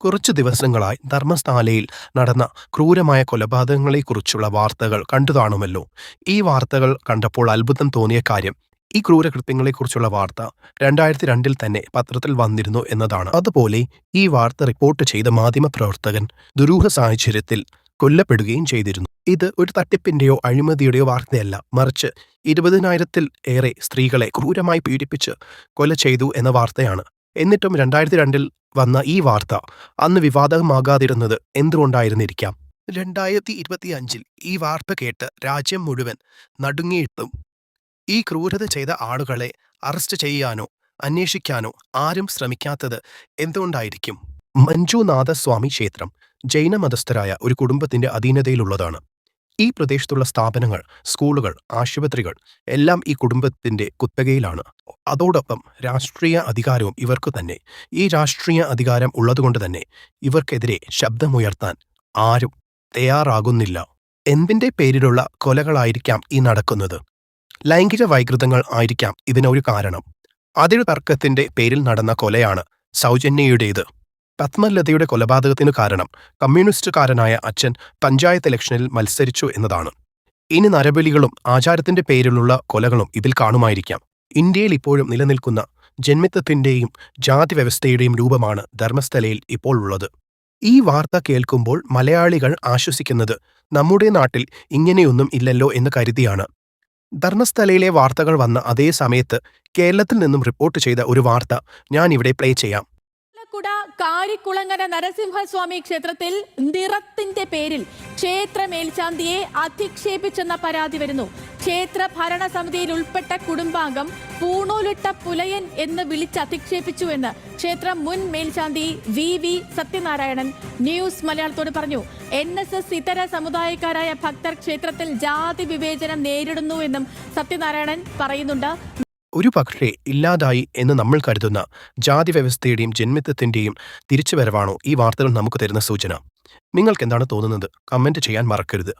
കുറച്ചു ദിവസങ്ങളായി ധർമ്മസ്ഥാലയിൽ നടന്ന ക്രൂരമായ കൊലപാതകങ്ങളെക്കുറിച്ചുള്ള വാർത്തകൾ കണ്ടു കാണുമല്ലോ. ഈ വാർത്തകൾ കണ്ടപ്പോൾ അത്ഭുതം തോന്നിയ കാര്യം ഈ ക്രൂരകൃത്യങ്ങളെക്കുറിച്ചുള്ള വാർത്ത രണ്ടായിരത്തി രണ്ടിൽ തന്നെ പത്രത്തിൽ വന്നിരുന്നു എന്നതാണ്. അതുപോലെ ഈ വാർത്ത റിപ്പോർട്ട് ചെയ്ത മാധ്യമപ്രവർത്തകൻ ദുരൂഹ സാഹചര്യത്തിൽ കൊല്ലപ്പെടുകയും ചെയ്തിരുന്നു. ഇത് ഒരു തട്ടിപ്പിന്റെയോ അഴിമതിയുടെയോ വാർത്തയല്ല. മറിച്ച് ഇരുപതിനായിരത്തിൽ ഏറെ സ്ത്രീകളെ ക്രൂരമായി പീഡിപ്പിച്ച് കൊല ചെയ്തു എന്ന വാർത്തയാണ് എന്നിട്ടും രണ്ടായിരത്തി രണ്ടിൽ വന്ന ഈ വാർത്ത അന്ന് വിവാദമാകാതിരുന്നത് എന്തുകൊണ്ടായിരുന്നിരിക്കാം? രണ്ടായിരത്തി ഇരുപത്തിയഞ്ചിൽ ഈ വാർത്ത കേട്ട് രാജ്യം മുഴുവൻ നടുങ്ങിയിട്ടും ഈ ക്രൂരത ചെയ്ത ആളുകളെ അറസ്റ്റ് ചെയ്യാനോ അന്വേഷിക്കാനോ ആരും ശ്രമിക്കാത്തത് എന്തുകൊണ്ടായിരിക്കും? മഞ്ജുനാഥസ്വാമി ക്ഷേത്രം ജൈനമതസ്ഥരായ ഒരു കുടുംബത്തിന്റെ അധീനതയിലുള്ളതാണ്. ഈ പ്രദേശത്തുള്ള സ്ഥാപനങ്ങൾ സ്കൂളുകൾ ആശുപത്രികൾ എല്ലാം ഈ കുടുംബത്തിന്റെ കുത്തകയിലാണ്. അതോടൊപ്പം രാഷ്ട്രീയ അധികാരവും ഇവർക്ക് തന്നെ. ഈ രാഷ്ട്രീയ അധികാരം ഉള്ളതുകൊണ്ട് തന്നെ ഇവർക്കെതിരെ ശബ്ദമുയർത്താൻ ആരും തയ്യാറാകുന്നില്ല. എന്തിന്റെ പേരിലുള്ള കൊലകളായിരിക്കാം ഈ നടക്കുന്നത്? ലൈംഗിക വൈകൃതങ്ങൾ ആയിരിക്കാം ഇതിനൊരു കാരണം. അതിരു തർക്കത്തിന്റെ പേരിൽ നടന്ന കൊലയാണ് സൗജന്യയുടേത്. പത്മലതയുടെ കൊലപാതകത്തിനു കാരണം കമ്മ്യൂണിസ്റ്റുകാരനായ അച്ഛൻ പഞ്ചായത്ത് ഇലക്ഷനിൽ മത്സരിച്ചു എന്നതാണ്. ഇനി നരബലികളും ആചാരത്തിന്റെ പേരിലുള്ള കൊലകളും ഇതിൽ കാണുമായിരിക്കാം. ഇന്ത്യയിൽ ഇപ്പോഴും നിലനിൽക്കുന്ന ജന്മിത്വത്തിന്റെയും ജാതി വ്യവസ്ഥയുടെയും രൂപമാണ് ധർമ്മസ്ഥലയിൽ ഇപ്പോൾ ഉള്ളത്. ഈ വാർത്ത കേൾക്കുമ്പോൾ മലയാളികൾ ആശ്വസിക്കുന്നത് നമ്മുടെ നാട്ടിൽ ഇങ്ങനെയൊന്നും ഇല്ലല്ലോ എന്ന് കരുതിയാണ്. ധർമ്മസ്ഥലയിലെ വാർത്തകൾ വന്ന അതേ സമയത്ത് കേരളത്തിൽ നിന്നും റിപ്പോർട്ട് ചെയ്ത ഒരു വാർത്ത ഞാൻ ഇവിടെ പ്ലേ ചെയ്യാം. കുട കാരിക്കുളങ്ങര നരസിംഹസ്വാമി ക്ഷേത്രത്തിൽ നിറത്തിന്റെ പേരിൽ ക്ഷേത്ര മേൽശാന്തിയെ അധിക്ഷേപിച്ചെന്ന പരാതി വരുന്നു. ക്ഷേത്ര ഭരണസമിതിയിൽ ഉൾപ്പെട്ട കുടുംബാംഗം പൂണൂലിട്ട പുലയൻ എന്ന് വിളിച്ച് അധിക്ഷേപിച്ചു എന്ന് ക്ഷേത്രം മുൻ മേൽശാന്തി വി വി സത്യനാരായണൻ ന്യൂസ് മലയാളത്തോട് പറഞ്ഞു. എൻ എസ് എസ് ഇതര സമുദായക്കാരായ ഭക്തർ ക്ഷേത്രത്തിൽ ജാതി വിവേചനം നേരിടുന്നുവെന്നും സത്യനാരായണൻ പറയുന്നുണ്ട്. ഒരു പക്ഷേ ഇല്ലാതായി എന്ന് നമ്മൾ കരുതുന്ന ജാതി വ്യവസ്ഥയുടെയും ജന്മിത്വത്തിന്റെയും തിരിച്ചുവരവാണോ ഈ വാർത്തകൾ നമുക്ക് തരുന്ന സൂചന? നിങ്ങൾക്ക് എന്താണ് തോന്നുന്നത്? കമന്റ് ചെയ്യാൻ മറക്കരുത്.